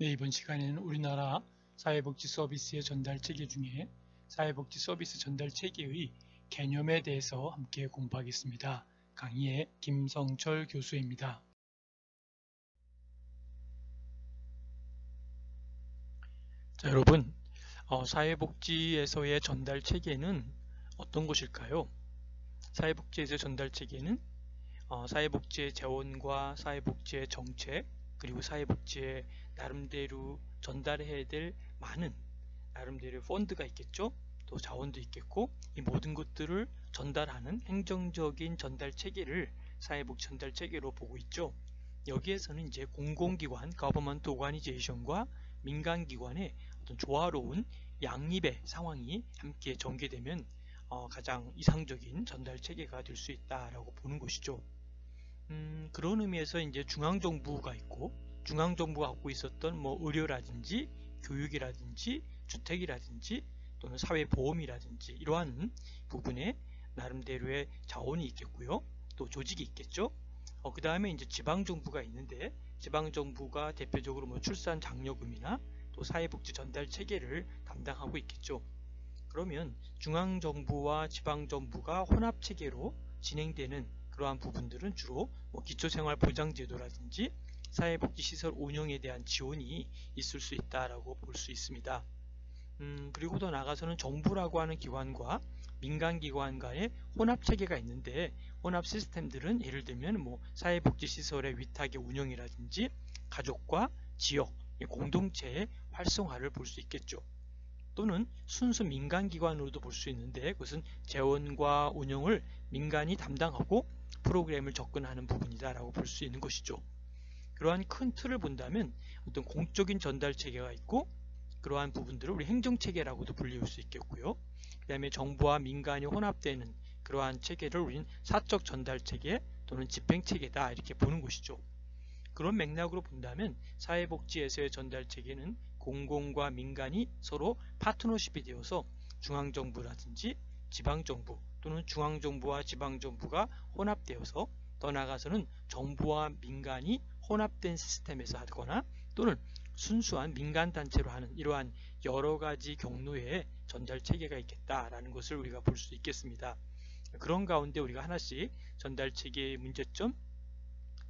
네, 이번 시간에는 우리나라 사회복지 서비스의 전달 체계 중에 사회복지 서비스 전달 체계의 개념에 대해서 함께 공부하겠습니다. 강의의 김성철 교수입니다. 자, 여러분, 어, 사회복지에서의 전달 체계는 어떤 것일까요? 사회복지에서의 전달 체계는 어, 사회복지의 재원과 사회복지의 정책, 그리고 사회복지에 나름대로 전달해야 될 많은 나름대로 펀드가 있겠죠. 또 자원도 있겠고 이 모든 것들을 전달하는 행정적인 전달 체계를 사회복지 전달 체계로 보고 있죠. 여기에서는 이제 공공기관, 가버먼트 오가니제이션과 민간기관의 어떤 조화로운 양립의 상황이 함께 전개되면 어, 가장 이상적인 전달 체계가 될 수 있다라고 보는 것이죠. 음, 그런 의미에서 이제 중앙정부가 있고 중앙정부가 갖고 있었던 뭐 의료라든지 교육이라든지 주택이라든지 또는 사회보험이라든지 이러한 부분에 나름대로의 자원이 있겠고요. 또 조직이 있겠죠. 어, 그 다음에 이제 지방정부가 있는데 지방정부가 대표적으로 뭐 출산 장려금이나 또 사회복지 전달 체계를 담당하고 있겠죠. 그러면 중앙정부와 지방정부가 혼합체계로 진행되는 그러한 부분들은 주로 뭐 기초생활보장제도라든지 사회복지시설 운영에 대한 지원이 있을 수 있다라고 볼 수 있습니다. 음, 그리고 더 나아가서는 정부라고 하는 기관과 민간기관 간의 혼합체계가 있는데 혼합 시스템들은 예를 들면 뭐 사회복지시설의 위탁의 운영이라든지 가족과 지역, 공동체의 활성화를 볼 수 있겠죠. 또는 순수 민간기관으로도 볼 수 있는데 그것은 재원과 운영을 민간이 담당하고 프로그램을 접근하는 부분이다라고 볼 수 있는 것이죠. 그러한 큰 틀을 본다면 어떤 공적인 전달 체계가 있고 그러한 부분들을 우리 행정 체계라고도 불리울 수 있겠고요. 그 다음에 정부와 민간이 혼합되는 그러한 체계를 우리는 사적 전달 체계 또는 집행 체계다 이렇게 보는 것이죠. 그런 맥락으로 본다면 사회복지에서의 전달 체계는 공공과 민간이 서로 파트너십이 되어서 중앙정부라든지 지방정부 또는 중앙정부와 지방정부가 혼합되어서 더 나아가서는 정부와 민간이 혼합된 시스템에서 하거나 또는 순수한 민간단체로 하는 이러한 여러 가지 경로의 전달 체계가 있겠다라는 것을 우리가 볼 수 있겠습니다. 그런 가운데 우리가 하나씩 전달 체계의 문제점,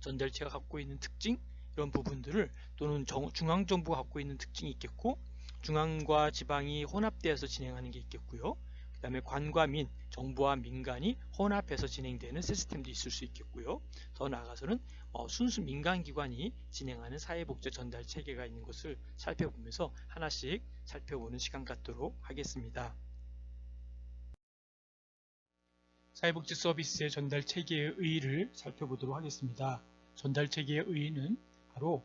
전달체가 갖고 있는 특징 이런 부분들을 또는 중앙정부가 갖고 있는 특징이 있겠고 중앙과 지방이 혼합되어서 진행하는 게 있겠고요. 그 다음에 관과 민, 정부와 민간이 혼합해서 진행되는 시스템도 있을 수 있겠고요. 더 나아가서는 어, 순수 민간기관이 진행하는 사회복지 전달 체계가 있는 것을 살펴보면서 하나씩 살펴보는 시간 갖도록 하겠습니다. 사회복지 서비스의 전달 체계의 의의를 살펴보도록 하겠습니다. 전달 체계의 의의는 바로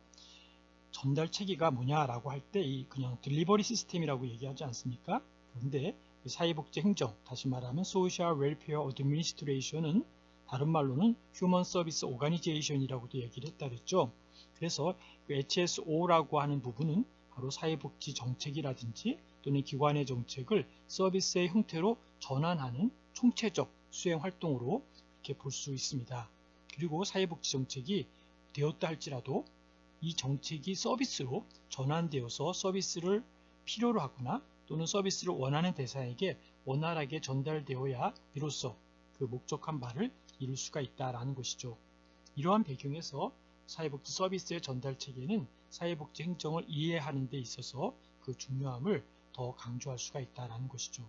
전달 체계가 뭐냐라고 할때 그냥 딜리버리 시스템이라고 얘기하지 않습니까? 그런데 사회복지 행정, 다시 말하면 Social Welfare Administration은 다른 말로는 Human Service Organization이라고도 얘기를 했다 그랬죠. 그래서 HSO라고 하는 부분은 바로 사회복지 정책이라든지 또는 기관의 정책을 서비스의 형태로 전환하는 총체적 수행 활동으로 이렇게 볼 수 있습니다. 그리고 사회복지 정책이 되었다 할지라도 이 정책이 서비스로 전환되어서 서비스를 필요로 하거나 또는 서비스를 원하는 대상에게 원활하게 전달되어야 비로소 그 목적한 바를 이룰 수가 있다라는 것이죠. 이러한 배경에서 사회복지 서비스의 전달 체계는 사회복지 행정을 이해하는 데 있어서 그 중요함을 더 강조할 수가 있다라는 것이죠.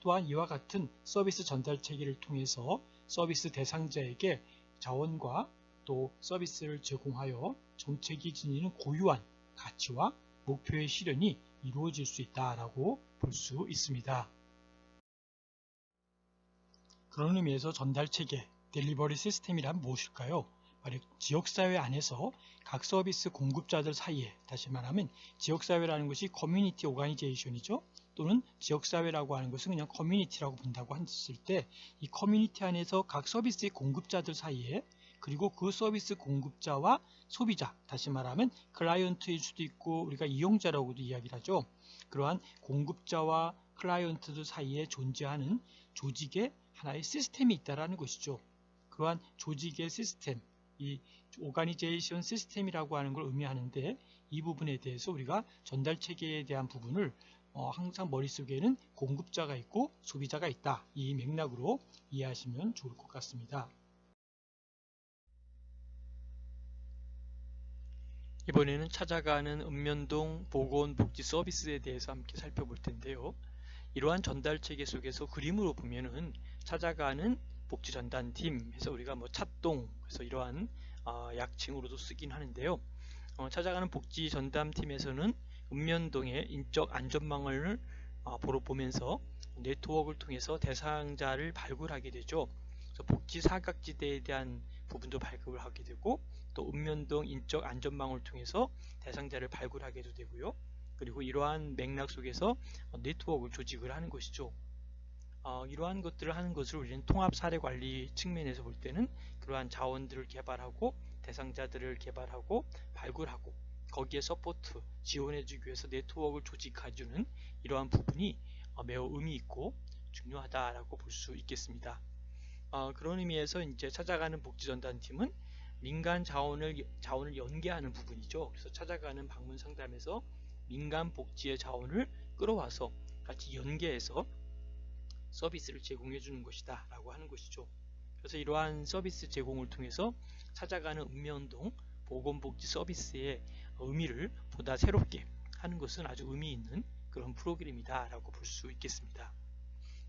또한 이와 같은 서비스 전달 체계를 통해서 서비스 대상자에게 자원과 또 서비스를 제공하여 정책이 지니는 고유한 가치와 목표의 실현이 이루어질 수 있다라고 볼 수 있습니다. 그런 의미에서 전달 체계, 델리버리 시스템이란 무엇일까요? 바로 지역사회 안에서 각 서비스 공급자들 사이에 다시 말하면 지역사회라는 것이 커뮤니티 오가니제이션이죠. 또는 지역사회라고 하는 것은 그냥 커뮤니티라고 본다고 했을 때 이 커뮤니티 안에서 각 서비스의 공급자들 사이에 그리고 그 서비스 공급자와 소비자, 다시 말하면 클라이언트일 수도 있고 우리가 이용자라고도 이야기를 하죠. 그러한 공급자와 클라이언트들 사이에 존재하는 조직의 하나의 시스템이 있다라는 것이죠. 그러한 조직의 시스템, 이 오가니제이션 시스템이라고 하는 걸 의미하는데 이 부분에 대해서 우리가 전달 체계에 대한 부분을 어, 항상 머릿속에는 공급자가 있고 소비자가 있다. 이 맥락으로 이해하시면 좋을 것 같습니다. 이번에는 찾아가는 읍면동 보건복지 서비스에 대해서 함께 살펴볼 텐데요. 이러한 전달 체계 속에서 그림으로 보면은 찾아가는 복지 전단팀 해서 우리가 뭐 찻동 그래서 이러한 어, 약칭으로도 쓰긴 하는데요. 어, 찾아가는 복지 전담팀에서는 읍면동의 인적 안전망을 어, 보러 보면서 네트워크를 통해서 대상자를 발굴하게 되죠. 복지 사각지대에 대한 부분도 발굴을 하게 되고 또 읍면동 인적 안전망을 통해서 대상자를 발굴하게도 되고요. 그리고 이러한 맥락 속에서 네트워크를 조직을 하는 것이죠. 어, 이러한 것들을 하는 것을 우리는 통합 사례 관리 측면에서 볼 때는 그러한 자원들을 개발하고 대상자들을 개발하고 발굴하고 거기에 서포트 지원해주기 위해서 네트워크를 조직해주는 이러한 부분이 어, 매우 의미 있고 중요하다라고 볼 수 있겠습니다. 어, 그런 의미에서 이제 찾아가는 복지전단팀은 민간 자원을 자원을 연계하는 부분이죠. 그래서 찾아가는 방문 상담에서 민간 복지의 자원을 끌어와서 같이 연계해서 서비스를 제공해 주는 것이다 라고 하는 것이죠. 그래서 이러한 서비스 제공을 통해서 찾아가는 읍면동 보건복지 서비스의 의미를 보다 새롭게 하는 것은 아주 의미 있는 그런 프로그램이다 라고 볼 수 있겠습니다.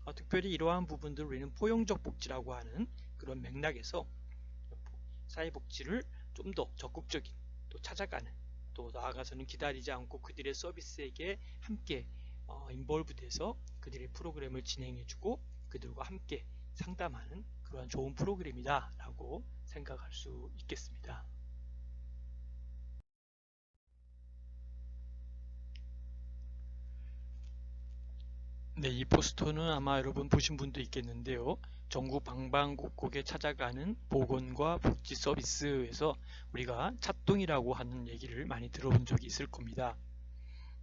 어, 특별히 이러한 부분들 우리는 포용적 복지라고 하는 그런 맥락에서 사회복지를 좀 더 적극적인 또 찾아가는 또 나아가서는 기다리지 않고 그들의 서비스에게 함께 어, 인볼브 돼서 그들의 프로그램을 진행해주고 그들과 함께 상담하는 그러한 좋은 프로그램이다 라고 생각할 수 있겠습니다. 네, 이 포스터는 아마 여러분 보신 분도 있겠는데요. 전국 방방곡곡에 찾아가는 보건과 복지 서비스에서 우리가 찻동이라고 하는 얘기를 많이 들어본 적이 있을 겁니다.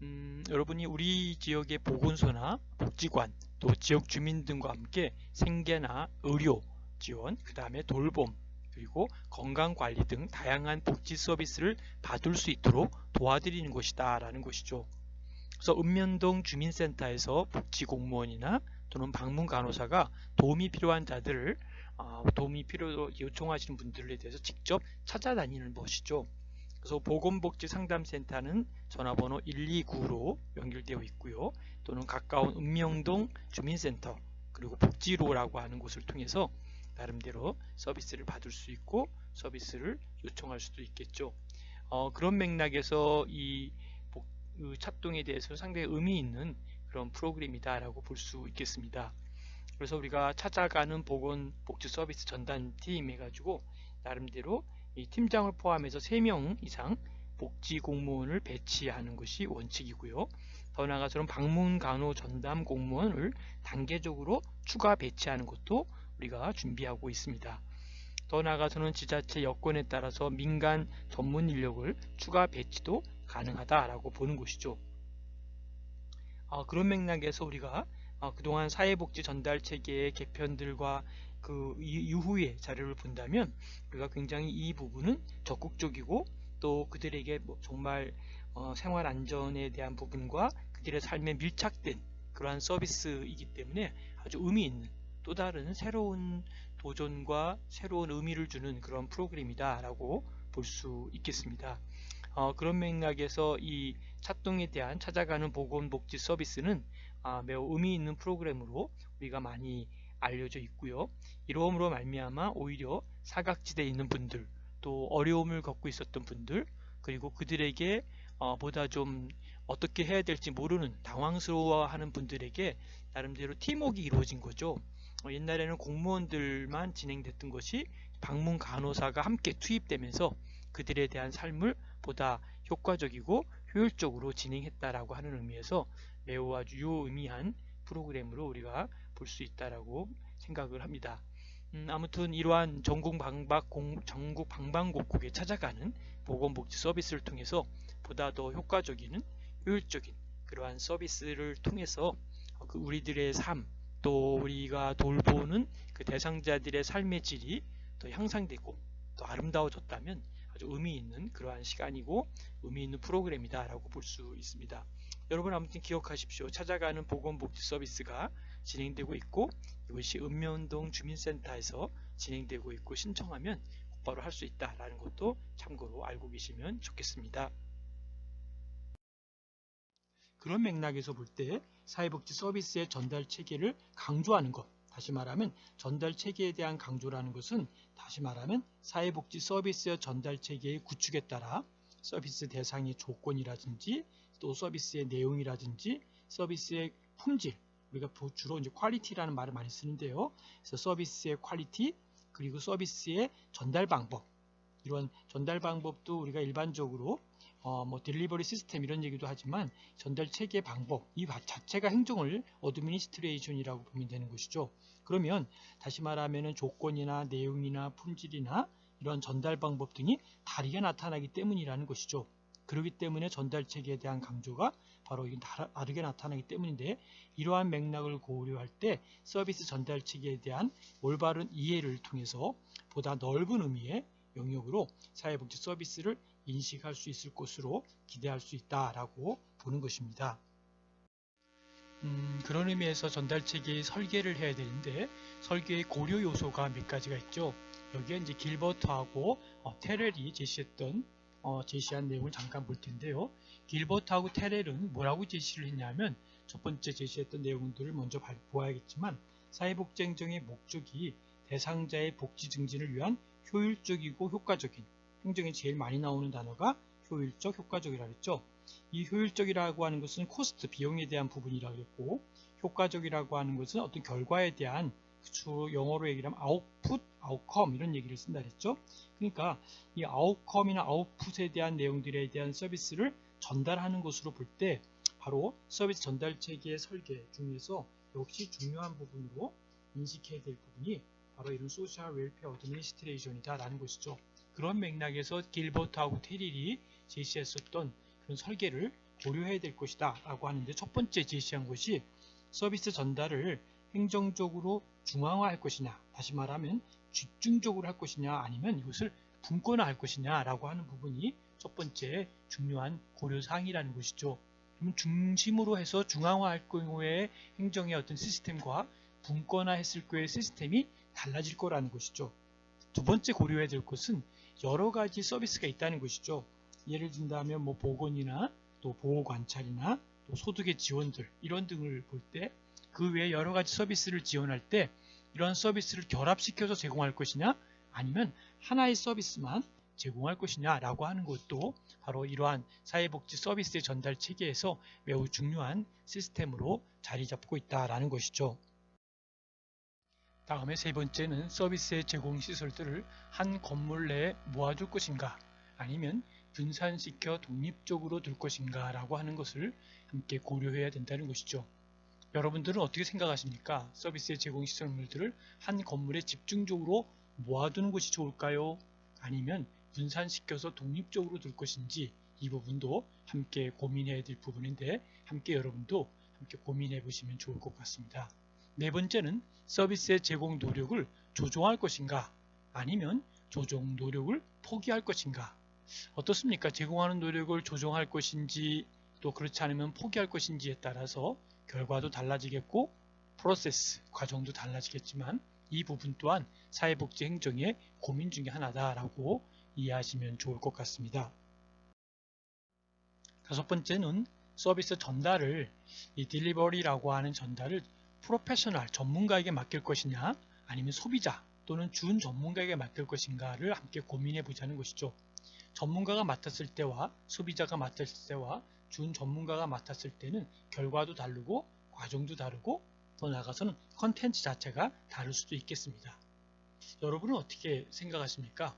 음, 여러분이 우리 지역의 보건소나 복지관 또 지역 주민 등과 함께 생계나 의료 지원, 그 다음에 돌봄, 그리고 건강관리 등 다양한 복지 서비스를 받을 수 있도록 도와드리는 것이다 라는 것이죠. 그래서 읍면동 주민센터에서 복지공무원이나 또는 방문 간호사가 도움이 필요한 자들을 어, 도움이 필요 요청하시는 분들에 대해서 직접 찾아다니는 것이죠. 그래서 보건복지상담센터는 전화번호 129로 연결되어 있고요. 또는 가까운 읍명동 주민센터 그리고 복지로라고 하는 곳을 통해서 나름대로 서비스를 받을 수 있고 서비스를 요청할 수도 있겠죠. 어, 그런 맥락에서 이그 찻동에 대해서 상당히 의미 있는 그런 프로그램이다라고 볼 수 있겠습니다. 그래서 우리가 찾아가는 보건 복지 서비스 전담 팀 해가지고 나름대로 이 팀장을 포함해서 3명 이상 복지 공무원을 배치하는 것이 원칙이고요. 더 나아가서는 방문 간호 전담 공무원을 단계적으로 추가 배치하는 것도 우리가 준비하고 있습니다. 더 나아가서는 지자체 여건에 따라서 민간 전문 인력을 추가 배치도 가능하다라고 보는 것이죠. 어, 그런 맥락에서 우리가 어, 그동안 사회복지 전달 체계의 개편들과 그 이후의 자료를 본다면 우리가 굉장히 이 부분은 적극적이고 또 그들에게 뭐 정말 어, 생활 안전에 대한 부분과 그들의 삶에 밀착된 그러한 서비스이기 때문에 아주 의미 있는 또 다른 새로운 도전과 새로운 의미를 주는 그런 프로그램이다 라고 볼 수 있겠습니다. 어, 그런 맥락에서 이 찻동에 대한 찾아가는 보건복지 서비스는 아, 매우 의미 있는 프로그램으로 우리가 많이 알려져 있고요. 이러함으로 말미암아 오히려 사각지대에 있는 분들 또 어려움을 겪고 있었던 분들 그리고 그들에게 어, 보다 좀 어떻게 해야 될지 모르는 당황스러워하는 분들에게 나름대로 팀웍이 이루어진 거죠. 어, 옛날에는 공무원들만 진행됐던 것이 방문 간호사가 함께 투입되면서 그들에 대한 삶을 보다 효과적이고 효율적으로 진행했다라고 하는 의미에서 매우 아주 유의미한 프로그램으로 우리가 볼 수 있다라고 생각을 합니다. 음, 아무튼 이러한 전국 방방 전국 방방곡곡에 찾아가는 보건복지 서비스를 통해서 보다 더 효과적인 효율적인 그러한 서비스를 통해서 그 우리들의 삶 또 우리가 돌보는 그 대상자들의 삶의 질이 더 향상되고 더 아름다워졌다면 아주 의미 있는 그러한 시간이고 의미 있는 프로그램이다 라고 볼 수 있습니다. 여러분 아무튼 기억하십시오. 찾아가는 보건복지 서비스가 진행되고 있고 이것이 읍면동 주민센터에서 진행되고 있고 신청하면 곧바로 할 수 있다라는 것도 참고로 알고 계시면 좋겠습니다. 그런 맥락에서 볼 때 사회복지 서비스의 전달 체계를 강조하는 것 다시 말하면 전달 체계에 대한 강조라는 것은 다시 말하면 사회복지 서비스의 전달 체계의 구축에 따라 서비스 대상의 조건이라든지 또 서비스의 내용이라든지 서비스의 품질 우리가 주로 이제 퀄리티라는 말을 많이 쓰는데요. 그래서 서비스의 퀄리티 그리고 서비스의 전달 방법 이런 전달 방법도 우리가 일반적으로 어, 뭐 딜리버리 시스템 이런 얘기도 하지만 전달 체계 방법 이 자체가 행정을 어드미니스트레이션이라고 보면 되는 것이죠. 그러면 다시 말하면 조건이나 내용이나 품질이나 이런 전달 방법 등이 다르게 나타나기 때문이라는 것이죠. 그렇기 때문에 전달 체계에 대한 강조가 바로 다르게 나타나기 때문인데 이러한 맥락을 고려할 때 서비스 전달 체계에 대한 올바른 이해를 통해서 보다 넓은 의미의 영역으로 사회복지 서비스를 인식할 수 있을 것으로 기대할 수 있다라고 보는 것입니다. 음, 그런 의미에서 전달체계의 설계를 해야 되는데 설계의 고려 요소가 몇 가지가 있죠. 여기에 이제 길버트하고 어, 테렐이 제시했던 어, 제시한 내용을 잠깐 볼 텐데요. 길버트하고 테렐은 뭐라고 제시를 했냐면 첫 번째 제시했던 내용들을 먼저 보아야겠지만 사회복지 행정의 목적이 대상자의 복지 증진을 위한 효율적이고 효과적인 행정에 제일 많이 나오는 단어가 효율적, 효과적이라 그랬죠. 이 효율적이라고 하는 것은 코스트, 비용에 대한 부분이라 그랬고 효과적이라고 하는 것은 어떤 결과에 대한 주 영어로 얘기하면 아웃풋, 아웃컴 이런 얘기를 쓴다 그랬죠. 그러니까 이 아웃컴이나 아웃풋에 대한 내용들에 대한 서비스를 전달하는 것으로 볼 때 바로 서비스 전달 체계의 설계 중에서 역시 중요한 부분으로 인식해야 될 부분이 바로 이런 소셜 웰페어 어드미니스트레이션이다 라는 것이죠. 그런 맥락에서 길버트하고 테릴이 제시했었던 그런 설계를 고려해야 될 것이다 라고 하는데 첫 번째 제시한 것이 서비스 전달을 행정적으로 중앙화할 것이냐 다시 말하면 집중적으로 할 것이냐 아니면 이것을 분권화할 것이냐 라고 하는 부분이 첫 번째 중요한 고려사항이라는 것이죠. 그러면 중심으로 해서 중앙화할 경우에 행정의 어떤 시스템과 분권화했을 경우의 시스템이 달라질 거라는 것이죠. 두 번째 고려해야 될 것은 여러 가지 서비스가 있다는 것이죠. 예를 든다면 뭐 보건이나 또 보호 관찰이나 또 소득의 지원들 이런 등을 볼 때 그 외에 여러 가지 서비스를 지원할 때 이런 서비스를 결합시켜서 제공할 것이냐 아니면 하나의 서비스만 제공할 것이냐 라고 하는 것도 바로 이러한 사회복지 서비스의 전달 체계에서 매우 중요한 시스템으로 자리 잡고 있다라는 것이죠. 다음에 세 번째는 서비스의 제공 시설들을 한 건물 내에 모아둘 것인가 아니면 분산시켜 독립적으로 둘 것인가 라고 하는 것을 함께 고려해야 된다는 것이죠. 여러분들은 어떻게 생각하십니까? 서비스의 제공 시설물들을 한 건물에 집중적으로 모아두는 것이 좋을까요? 아니면 분산시켜서 독립적으로 둘 것인지 이 부분도 함께 고민해야 될 부분인데 함께 여러분도 함께 고민해 보시면 좋을 것 같습니다. 네 번째는 서비스의 제공 노력을 조정할 것인가 아니면 조정 노력을 포기할 것인가 어떻습니까? 제공하는 노력을 조정할 것인지 또 그렇지 않으면 포기할 것인지에 따라서 결과도 달라지겠고 프로세스, 과정도 달라지겠지만 이 부분 또한 사회복지 행정의 고민 중의 하나다라고 이해하시면 좋을 것 같습니다. 다섯 번째는 서비스 전달을 이 딜리버리라고 하는 전달을 프로페셔널 전문가에게 맡길 것이냐 아니면 소비자 또는 준 전문가에게 맡길 것인가를 함께 고민해 보자는 것이죠. 전문가가 맡았을 때와 소비자가 맡았을 때와 준 전문가가 맡았을 때는 결과도 다르고 과정도 다르고 더 나아가서는 컨텐츠 자체가 다를 수도 있겠습니다. 여러분은 어떻게 생각하십니까?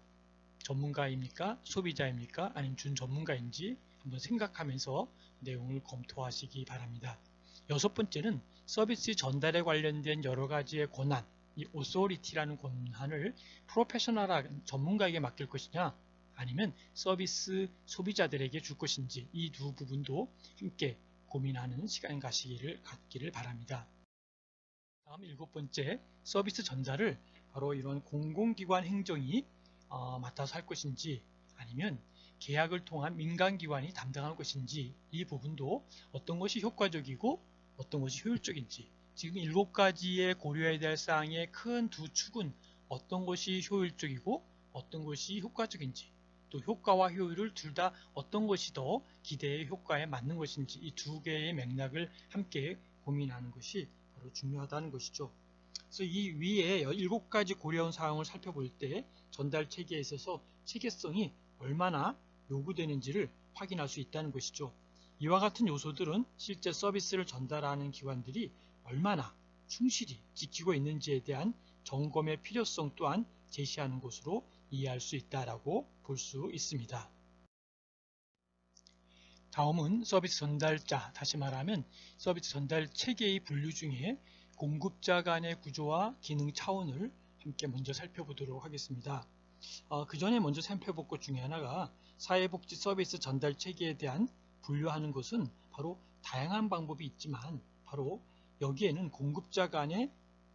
전문가입니까? 소비자입니까? 아니면 준 전문가인지 한번 생각하면서 내용을 검토하시기 바랍니다. 여섯 번째는 서비스 전달에 관련된 여러 가지의 권한, 이 오소리티라는 권한을 프로페셔널한 전문가에게 맡길 것이냐 아니면 서비스 소비자들에게 줄 것인지 이 두 부분도 함께 고민하는 시간 가시기를 갖기를 바랍니다. 다음 일곱 번째 서비스 전달을 바로 이런 공공기관 행정이 어, 맡아서 할 것인지 아니면 계약을 통한 민간기관이 담당할 것인지 이 부분도 어떤 것이 효과적이고 어떤 것이 효율적인지 지금 일곱 가지의 고려해야 될 사항의 큰 두 축은 어떤 것이 효율적이고 어떤 것이 효과적인지 또 효과와 효율을 둘 다 어떤 것이 더 기대의 효과에 맞는 것인지 이 두 개의 맥락을 함께 고민하는 것이 바로 중요하다는 것이죠. 그래서 이 위에 일곱 가지 고려한 사항을 살펴볼 때 전달 체계에 있어서 체계성이 얼마나 요구되는지를 확인할 수 있다는 것이죠. 이와 같은 요소들은 실제 서비스를 전달하는 기관들이 얼마나 충실히 지키고 있는지에 대한 점검의 필요성 또한 제시하는 것으로 이해할 수 있다라고 볼 수 있습니다. 다음은 서비스 전달자, 다시 말하면 서비스 전달 체계의 분류 중에 공급자 간의 구조와 기능 차원을 함께 먼저 살펴보도록 하겠습니다. 어, 그 전에 먼저 살펴볼 것 중에 하나가 사회복지 서비스 전달 체계에 대한 분류하는 것은 바로 다양한 방법이 있지만 바로 여기에는 공급자 간의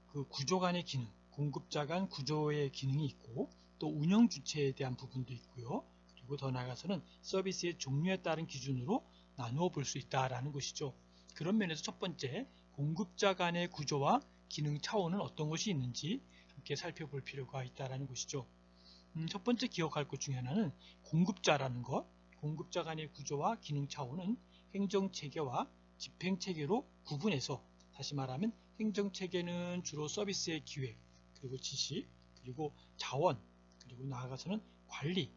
그 구조 간의 기능, 공급자 간 구조의 기능이 있고 또 운영 주체에 대한 부분도 있고요. 그리고 더 나아가서는 서비스의 종류에 따른 기준으로 나누어 볼 수 있다라는 것이죠. 그런 면에서 첫 번째 공급자 간의 구조와 기능 차원은 어떤 것이 있는지 함께 살펴볼 필요가 있다라는 것이죠. 음, 첫 번째 기억할 것 중에 하나는 공급자라는 것, 공급자 간의 구조와 기능 차원은 행정체계와 집행체계로 구분해서 다시 말하면 행정체계는 주로 서비스의 기획, 그리고 지시, 그리고 자원, 그리고 나아가서는 관리,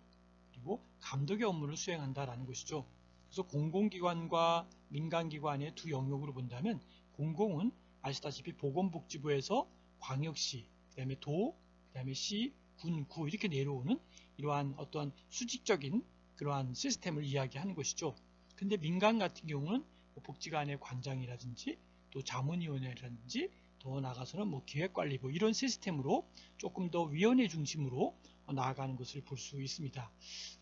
그리고 감독의 업무를 수행한다라는 것이죠. 그래서 공공기관과 민간기관의 두 영역으로 본다면 공공은 아시다시피 보건복지부에서 광역시, 그 다음에 도, 그 다음에 시, 군, 구 이렇게 내려오는 이러한 어떠한 수직적인 그러한 시스템을 이야기하는 것이죠. 근데 민간 같은 경우는 뭐 복지관의 관장이라든지 또 자문위원회라든지 더 나아가서는 뭐 기획관리부 이런 시스템으로 조금 더 위원회 중심으로 나아가는 것을 볼 수 있습니다.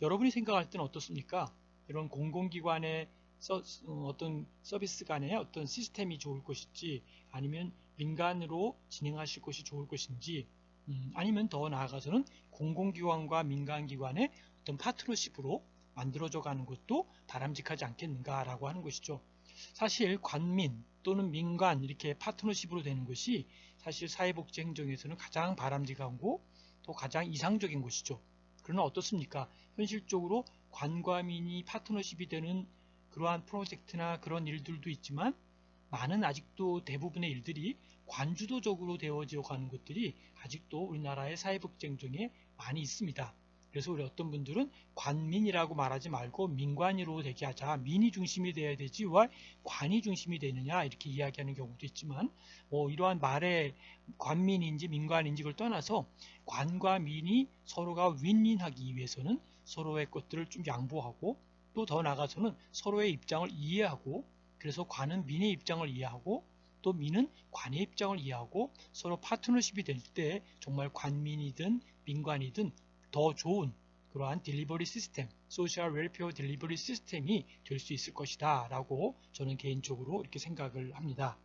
여러분이 생각할 때는 어떻습니까? 이런 공공기관의 서, 어떤 서비스 간의 어떤 시스템이 좋을 것인지 아니면 민간으로 진행하실 것이 좋을 것인지 음, 아니면 더 나아가서는 공공기관과 민간기관의 어떤 파트너십으로 만들어져 가는 것도 바람직하지 않겠는가라고 하는 것이죠. 사실 관민 또는 민간 이렇게 파트너십으로 되는 것이 사실 사회복지 행정에서는 가장 바람직하고 또 가장 이상적인 것이죠. 그러나 어떻습니까? 현실적으로 관과 민이 파트너십이 되는 그러한 프로젝트나 그런 일들도 있지만 많은 아직도 대부분의 일들이 관주도적으로 되어져 가는 것들이 아직도 우리나라의 사회복지 행정에 많이 있습니다. 그래서 우리 어떤 분들은 관민이라고 말하지 말고 민관으로 되게 하자. 민이 중심이 돼야 되지 왜 관이 중심이 되느냐 이렇게 이야기하는 경우도 있지만 뭐 이러한 말의 관민인지 민관인지 를 떠나서 관과 민이 서로가 윈윈하기 위해서는 서로의 것들을 좀 양보하고 또 더 나가서는 서로의 입장을 이해하고 그래서 관은 민의 입장을 이해하고 또 민은 관의 입장을 이해하고 서로 파트너십이 될 때 정말 관민이든 민관이든 더 좋은 그러한 딜리버리 시스템, 소셜 웰페어 딜리버리 시스템이 될 수 있을 것이다 라고 저는 개인적으로 이렇게 생각을 합니다.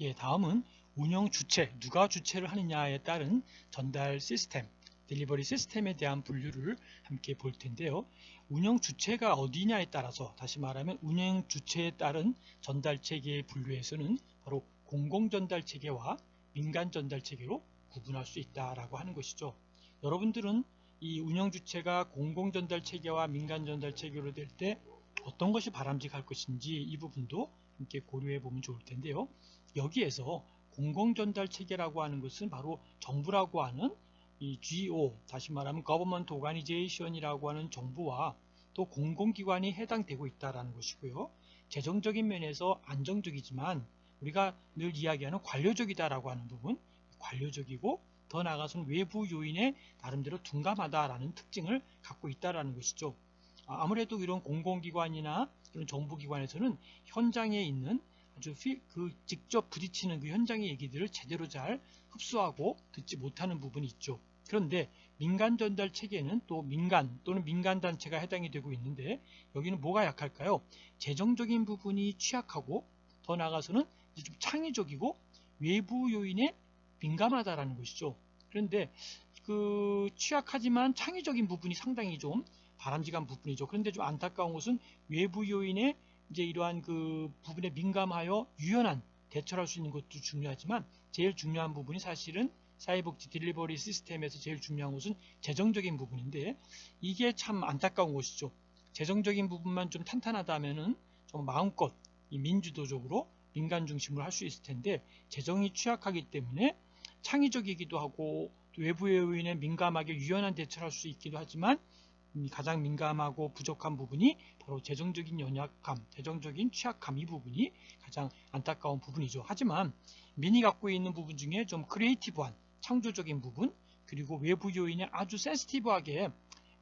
예, 다음은 운영 주체, 누가 주체를 하느냐에 따른 전달 시스템, 딜리버리 시스템에 대한 분류를 함께 볼 텐데요. 운영 주체가 어디냐에 따라서 다시 말하면 운영 주체에 따른 전달 체계의 분류에서는 바로 공공 전달 체계와 민간 전달 체계로 구분할 수 있다라고 하는 것이죠. 여러분들은 이 운영 주체가 공공 전달 체계와 민간 전달 체계로 될 때 어떤 것이 바람직할 것인지 이 부분도 함께 고려해 보면 좋을 텐데요. 여기에서 공공 전달 체계라고 하는 것은 바로 정부라고 하는 이 GO, 다시 말하면 Government Organization이라고 하는 정부와 또 공공기관이 해당되고 있다는 것이고요. 재정적인 면에서 안정적이지만 우리가 늘 이야기하는 관료적이다라고 하는 부분, 관료적이고 더 나아가서는 외부 요인에 나름대로 둔감하다라는 특징을 갖고 있다라는 것이죠. 아, 아무래도 이런 공공기관이나 이런 정부기관에서는 현장에 있는 아주 그 직접 부딪히는 그 현장의 얘기들을 제대로 잘 흡수하고 듣지 못하는 부분이 있죠. 그런데 민간 전달 체계는 또 민간 또는 민간 단체가 해당이 되고 있는데 여기는 뭐가 약할까요? 재정적인 부분이 취약하고 더 나아가서는 좀 창의적이고 외부 요인에 민감하다라는 것이죠. 그런데 그 취약하지만 창의적인 부분이 상당히 좀 바람직한 부분이죠. 그런데 좀 안타까운 것은 외부 요인에 이제 이러한 그 부분에 민감하여 유연한 대처를 할수 있는 것도 중요하지만 제일 중요한 부분이 사실은 사회복지 딜리버리 시스템에서 제일 중요한 것은 재정적인 부분인데 이게 참 안타까운 것이죠. 재정적인 부분만 좀 탄탄하다면은 좀 마음껏 이 민주도적으로 민간 중심으로 할 수 있을 텐데 재정이 취약하기 때문에 창의적이기도 하고 외부 요인에 민감하게 유연한 대처를 할 수 있기도 하지만 가장 민감하고 부족한 부분이 바로 재정적인 연약감, 재정적인 취약감 이 부분이 가장 안타까운 부분이죠. 하지만 민이 갖고 있는 부분 중에 좀 크리에이티브한 창조적인 부분 그리고 외부 요인에 아주 센스티브하게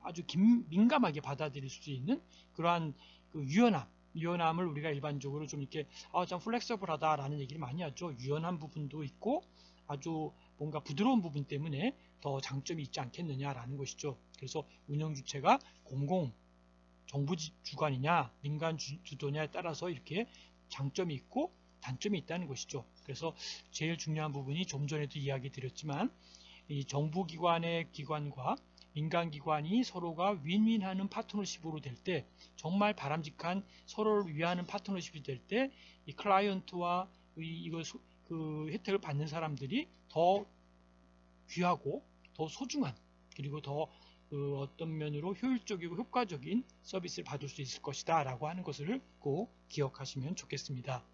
아주 긴, 민감하게 받아들일 수 있는 그러한 그 유연함 유연함을 우리가 일반적으로 좀 이렇게 아, 좀 플렉서블하다라는 얘기를 많이 하죠. 유연한 부분도 있고 아주 뭔가 부드러운 부분 때문에 더 장점이 있지 않겠느냐라는 것이죠. 그래서 운영 주체가 공공 정부 주관이냐 민간 주도냐에 따라서 이렇게 장점이 있고 단점이 있다는 것이죠. 그래서 제일 중요한 부분이 좀 전에도 이야기 드렸지만 이 정부기관의 기관과 민간기관이 서로가 윈윈하는 파트너십으로 될 때 정말 바람직한 서로를 위하는 파트너십이 될 때 이 클라이언트와 이걸 그 혜택을 받는 사람들이 더 귀하고 더 소중한 그리고 더 그 어떤 면으로 효율적이고 효과적인 서비스를 받을 수 있을 것이다 라고 하는 것을 꼭 기억하시면 좋겠습니다.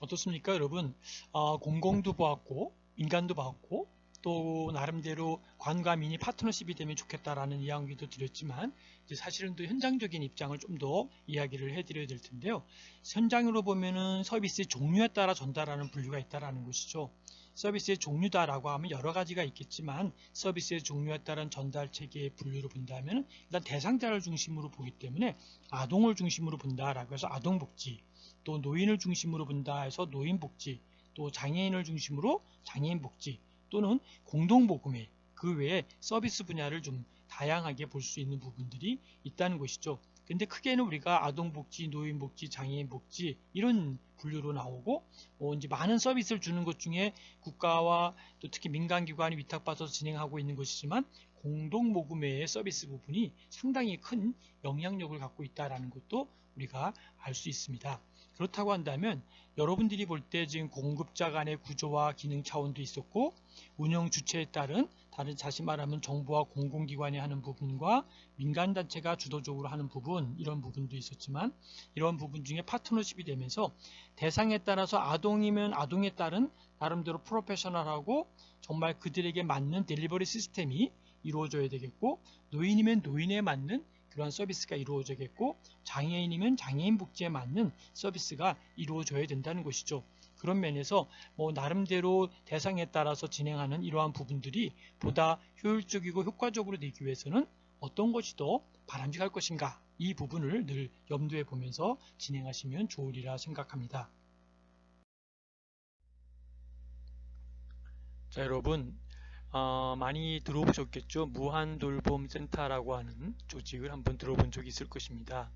어떻습니까 여러분 어, 공공도 보았고 민간도 봤고 또 나름대로 관과 민이 파트너십이 되면 좋겠다라는 이야기도 드렸지만 사실은 또 현장적인 입장을 좀 더 이야기를 해드려야 될 텐데요. 현장으로 보면은 서비스의 종류에 따라 전달하는 분류가 있다라는 것이죠. 서비스의 종류다라고 하면 여러 가지가 있겠지만 서비스의 종류에 따른 전달 체계의 분류를 본다면 일단 대상자를 중심으로 보기 때문에 아동을 중심으로 본다라고 해서 아동복지 또 노인을 중심으로 본다 해서 노인복지 또 장애인을 중심으로 장애인복지 또는 공동보금회 그 외에 서비스 분야를 좀 다양하게 볼 수 있는 부분들이 있다는 것이죠. 근데 크게는 우리가 아동복지, 노인복지, 장애인복지 이런 분류로 나오고 어, 이제 많은 서비스를 주는 것 중에 국가와 또 특히 민간기관이 위탁받아서 진행하고 있는 것이지만 공동 모금회의 서비스 부분이 상당히 큰 영향력을 갖고 있다는 것도 우리가 알 수 있습니다. 그렇다고 한다면 여러분들이 볼 때 지금 공급자 간의 구조와 기능 차원도 있었고 운영 주체에 따른 다른 다시 말하면 정부와 공공기관이 하는 부분과 민간단체가 주도적으로 하는 부분 이런 부분도 있었지만 이런 부분 중에 파트너십이 되면서 대상에 따라서 아동이면 아동에 따른 나름대로 프로페셔널하고 정말 그들에게 맞는 델리버리 시스템이 이루어져야 되겠고 노인이면 노인에 맞는 그러한 서비스가 이루어져야겠고 장애인이면 장애인 복지에 맞는 서비스가 이루어져야 된다는 것이죠. 그런 면에서 뭐 나름대로 대상에 따라서 진행하는 이러한 부분들이 보다 효율적이고 효과적으로 되기 위해서는 어떤 것이 더 바람직할 것인가 이 부분을 늘 염두에 보면서 진행하시면 좋으리라 생각합니다. 자 여러분 어, 많이 들어보셨겠죠? 무한돌봄센터라고 하는 조직을 한번 들어본 적이 있을 것입니다.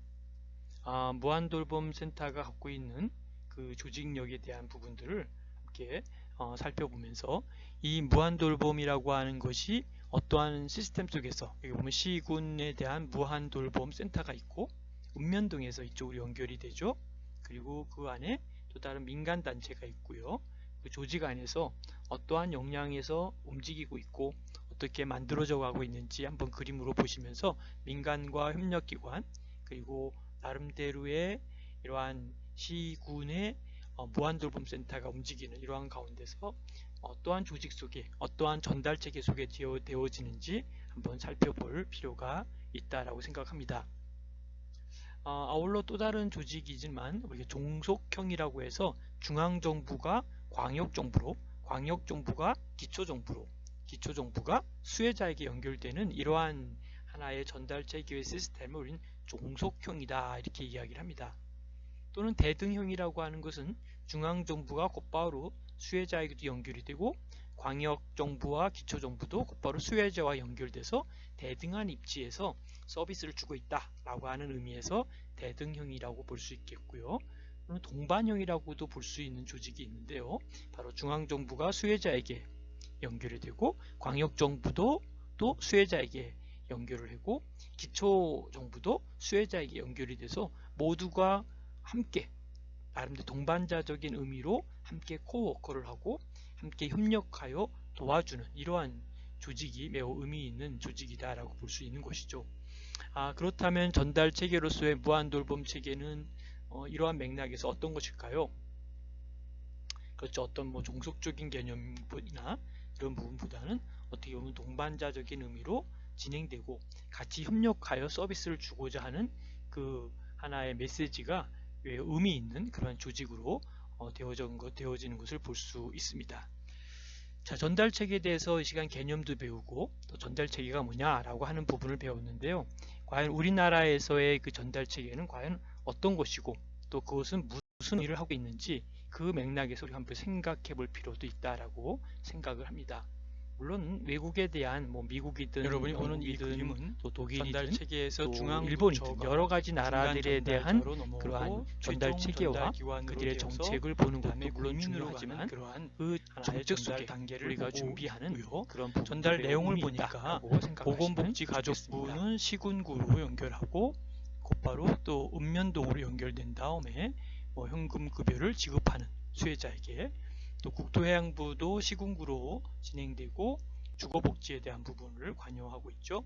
아, 무한돌봄센터가 갖고 있는 그 조직력에 대한 부분들을 함께 어, 살펴보면서 이 무한돌봄이라고 하는 것이 어떠한 시스템 속에서 여기 보면 시군에 대한 무한돌봄센터가 있고 읍면동에서 이쪽으로 연결이 되죠. 그리고 그 안에 또 다른 민간단체가 있고요. 그 조직 안에서 어떠한 역량에서 움직이고 있고 어떻게 만들어져 가고 있는지 한번 그림으로 보시면서 민간과 협력기관 그리고 나름대로의 이러한 시군의 어, 무한돌봄센터가 움직이는 이러한 가운데서 어떠한 조직 속에 어떠한 전달 체계 속에 되어, 지는지 한번 살펴볼 필요가 있다라고 생각합니다. 어, 아울러 또 다른 조직이지만 우리가 종속형이라고 해서 중앙정부가 광역정부로 광역정부가 기초정부로 기초정부가 수혜자에게 연결되는 이러한 하나의 전달체 계획 시스템을 우리는 종속형이다 이렇게 이야기를 합니다. 또는 대등형이라고 하는 것은 중앙정부가 곧바로 수혜자에게도 연결이 되고 광역정부와 기초정부도 곧바로 수혜자와 연결돼서 대등한 입지에서 서비스를 주고 있다 라고 하는 의미에서 대등형이라고 볼 수 있겠고요. 동반형이라고도 볼 수 있는 조직이 있는데요. 바로 중앙정부가 수혜자에게 연결이 되고 광역정부도 또 수혜자에게 연결을 하고 기초정부도 수혜자에게 연결이 돼서 모두가 함께 나름대로 동반자적인 의미로 함께 코워커를 하고 함께 협력하여 도와주는 이러한 조직이 매우 의미 있는 조직이다라고 볼 수 있는 것이죠. 아, 그렇다면 전달 체계로서의 무한 돌봄 체계는 어, 이러한 맥락에서 어떤 것일까요? 그렇죠. 어떤 뭐 종속적인 개념이나 이런 부분보다는 어떻게 보면 동반자적인 의미로 진행되고 같이 협력하여 서비스를 주고자 하는 그 하나의 메시지가 의미 있는 그런 조직으로 어, 되어지는 것을 볼 수 있습니다. 자, 전달 체계에 대해서 이 시간 개념도 배우고 또 전달 체계가 뭐냐라고 하는 부분을 배웠는데요. 과연 우리나라에서의 그 전달 체계는 과연 어떤 것이고 또 그것은 무슨 일을 하고 있는지 그 맥락에서 우리 한번 생각해 볼 필요도 있다라고 생각을 합니다. 물론 외국에 대한 뭐 미국이든 여러분이 보는 이 그림은 또 독일이든 체계에서 또 중앙 일본이든 여러 가지 나라들에 대한 그러한 전달 체계와 그들의 정책을 보는 것도 물론 중요하지만 그러한 그 정책 속에 단계를 우리가 준비하는. 그런 전달 내용을 보니까 보건복지가족부는 시군구로 연결하고 곧바로 또 읍면동으로 연결된 다음에 뭐 현금 급여를 지급하는 수혜자에게 또 국토해양부도 시군구로 진행되고 주거복지에 대한 부분을 관여하고 있죠.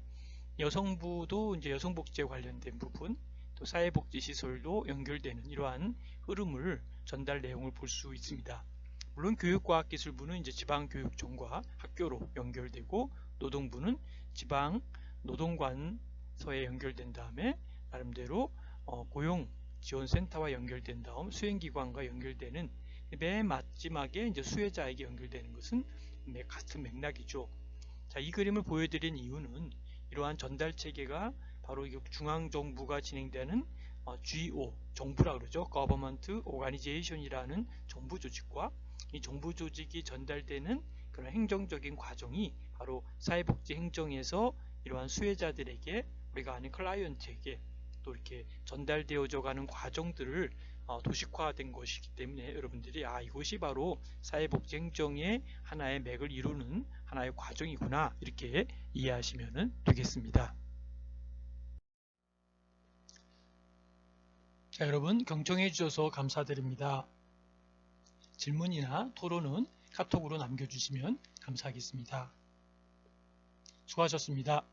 여성부도 이제 여성복지에 관련된 부분, 또 사회복지시설도 연결되는 이러한 흐름을 전달 내용을 볼 수 있습니다. 물론 교육과학기술부는 이제 지방교육청과 학교로 연결되고 노동부는 지방 노동관서에 연결된 다음에 나름대로 어, 고용 지원센터와 연결된 다음 수행기관과 연결되는 맨 마지막에 이제 수혜자에게 연결되는 것은 매- 같은 맥락이죠. 자, 이 그림을 보여드린 이유는 이러한 전달 체계가 바로 이 중앙 정부가 진행되는 어, GO, 정부라 그러죠. Government Organization이라는 정부 조직과 이 정부 조직이 전달되는 그런 행정적인 과정이 바로 사회복지 행정에서 이러한 수혜자들에게 우리가 아는 클라이언트에게 또 이렇게 전달되어져 가는 과정들을 어, 도식화된 것이기 때문에 여러분들이 아 이것이 바로 사회복지 행정의 하나의 맥을 이루는 하나의 과정이구나 이렇게 이해하시면 되겠습니다. 자, 여러분 경청해 주셔서 감사드립니다. 질문이나 토론은 카톡으로 남겨주시면 감사하겠습니다. 수고하셨습니다.